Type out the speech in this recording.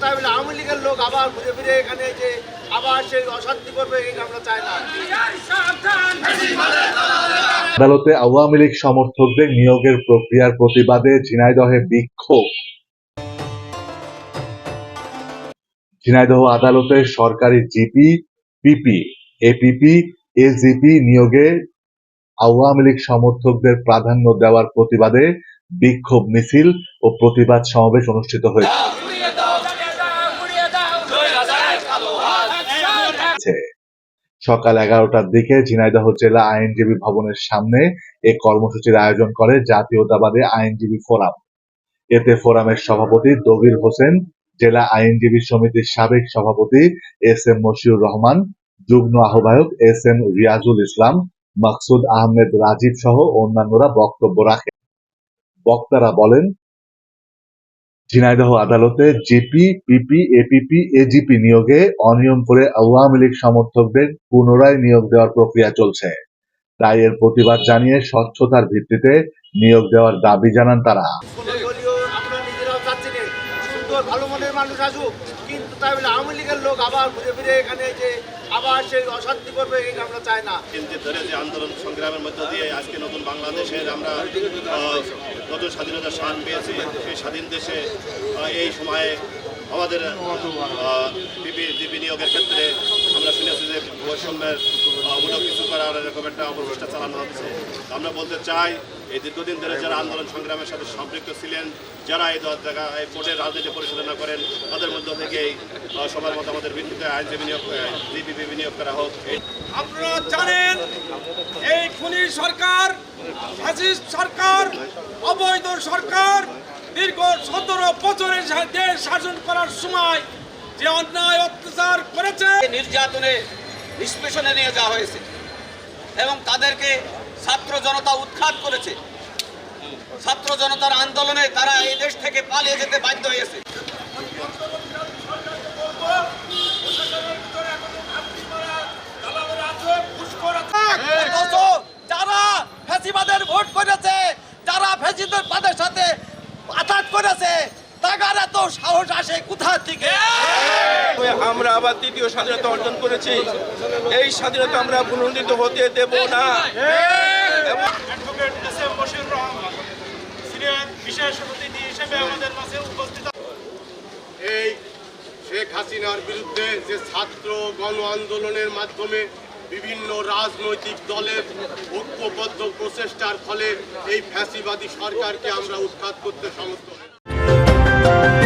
তাই বলে আওয়ামী লীগের লোক আবার ঘুরে ফিরে এখানে যে আবার সেই অশান্তি করবে আমরা চাই না। আদালতে আওয়ামী লীগ সমর্থকদের নিয়োগের প্রক্রিয়ার প্রতিবাদে ঝিনাইদহে বিক্ষোভ। ঝিনাইদহ আদালতে সরকারি জিপি, পিপি, এপিপি এজিপি নিয়োগে আওয়ামী লীগ সমর্থকদের প্রাধান্য দেওয়ার প্রতিবাদে বিক্ষোভ মিছিল ও প্রতিবাদ সমাবেশ অনুষ্ঠিত হয়েছে। হয়েছে। সকাল এগারোটার দিকে ঝিনাইদহ জেলা আইনজীবী ভবনের সামনে এ কর্মসূচির আয়োজন করে জাতীয়তাবাদী আইনজীবী ফোরাম এতে ফোরামের সভাপতি দবির হোসেন, জেলা আইনজীবী সমিতির সাবেক সভাপতি এস এম মশিউর রহমান, যুগ্ম আহ্বায়ক এস এম রিয়াজুল ইসলাম, মাকসুদ আহমেদ রাজীব সহ অন্যান্যরা বক্তব্য রাখেন বক্তারা বলেন ঝিনাইদহ আদালতে জিপি পিপি এপিপি এজিপি নিয়োগে অনিয়ম করে আওয়ামী লীগ সমর্থকদের পুনরায় নিয়োগ দেওয়ার প্রক্রিয়া চলছে। তাই এর প্রতিবাদ জানিয়ে স্বচ্ছতার ভিত্তিতে নিয়োগ দেওয়ার দাবি জানান তারা। আমরা নিজেরাও চাচ্ছি না সুন্দর ভালো মনের মানুষ আসুক কিন্তু তাই বলে আওয়ামী লীগের লোক আবার ঘুরে ফিরে এখানে যে আবার সেই অশান্তি করবে এটা আমরা চাই না। ধরে যে আন্দোলন সংগ্রামের মধ্য দিয়ে আজকে নতুন বাংলাদেশের আমরা নতুন স্বাধীনতা স্বাদ পেয়েছে সেই স্বাধীন দেশে এই সময়ে আমাদের বিনিয়োগের ক্ষেত্রে আমরা শুনেছি যে বৈষম্যের মূলক কিছু করার এরকম একটা অপপ্রচেষ্টা চালানো হচ্ছে। আমরা বলতে চাই এই দীর্ঘদিন ধরে যারা আন্দোলন সংগ্রামের সাথে সম্পৃক্ত ছিলেন যারা এই দল জায়গা এই বোর্ডের রাজনীতি পরিচালনা করেন তাদের মধ্য থেকেই আহ, মতো আমাদের ভিত্তিতে আইনজীবী নিয়োগ জিপিপি বিনিয়োগ করা হোক। আপনারা জানেন এই খুনি সরকার সরকার অবৈধ সরকার দীর্ঘ সতেরো বছরের দেশ শাসন করার সময় যে অন্যায় অত্যাচার করেছে নির্যাতনে নিষ্পেষণে নিয়ে যাওয়া হয়েছে এবং তাদেরকে ছাত্র জনতা উৎখাত করেছে। ছাত্র জনতার আন্দোলনে তারা এই দেশ থেকে পালিয়ে যেতে বাধ্য হয়েছে। যারা ফ্যাসিবাদের ভোট করেছে যারা ফ্যাসিবাদের সাথে আঘাত করেছে তাগার এত সাহস আসে কোথা থেকে? আমরা আবার তৃতীয় স্বাধীনতা অর্জন করেছি। এই স্বাধীনতা আমরা পুনর্নিত হতে দেব না। Advocate S M Bashir Rahman senior বিশেষ অতিথি হিসেবে আমাদের মাঝে উপস্থিত এই শেখ হাসিনার বিরুদ্ধে যে ছাত্র গণ আন্দোলনের মাধ্যমে বিভিন্ন রাজনৈতিক দলের ঐক্যবদ্ধ প্রচেষ্টার ফলে এই ফ্যাসিবাদী সরকারকে আমরা উৎখাত করতে সমর্থ হয়েছি।